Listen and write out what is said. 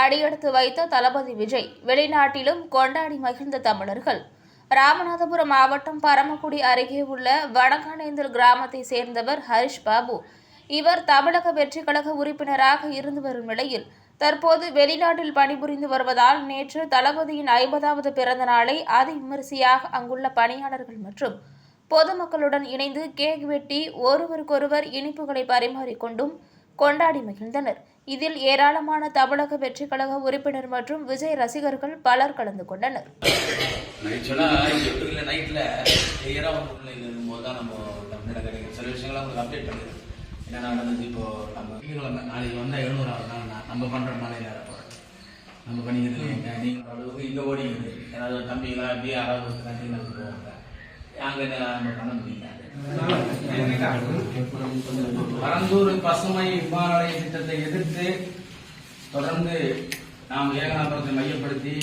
அடியெடுத்து வைத்த தளபதி விஜய் வெளிநாட்டிலும் கொண்டாடி மகிழ்ந்த தமிழர்கள். ராமநாதபுரம் மாவட்டம் பரமக்குடி அருகே உள்ள வடகானேந்தல் கிராமத்தை சேர்ந்தவர் ஹரிஷ் பாபு. இவர் தமிழக வெற்றி கழக உறுப்பினராக இருந்து வரும் நிலையில் தற்போது வெளிநாட்டில் பணிபுரிந்து வருவதால் நேற்று தளபதியின் ஐம்பதாவது பிறந்த நாளை அதிவிமரிசையாக அங்குள்ள பணியாளர்கள் மற்றும் பொதுமக்களுடன் இணைந்து கேக் வெட்டி ஒருவருக்கொருவர் இனிப்புகளை பரிமாறிக்கொண்டும் கொண்டாடி மகிழ்ந்தனர். இதில் ஏராளமான தமிழக வெற்றிக் கழக உறுப்பினர் மற்றும் விஜய் ரசிகர்கள் பலர் கலந்து கொண்டனர். என்ன நடந்தது இப்போ நம்ம திங்கக்கிழமை நாளைக்கு வந்தால் எழுநூறாவது நாள் நான் நம்ம பண்ணுற மாதிரி யாரை போகிறேன் நம்ம பண்ணிக்கிறது எங்க? நீங்கள் அளவுக்கு இங்கே ஓடிக்குது ஏதாவது தம்பிங்களா எப்படி யாராவது கண்ட்ரிகளுக்கு போவாங்க. அங்கே நம்ம பண்ண முடியல பரந்தூர் பசுமை விமான நிலைய திட்டத்தை எதிர்த்து தொடர்ந்து நாம் ஏகனாபுரத்தை மையப்படுத்தி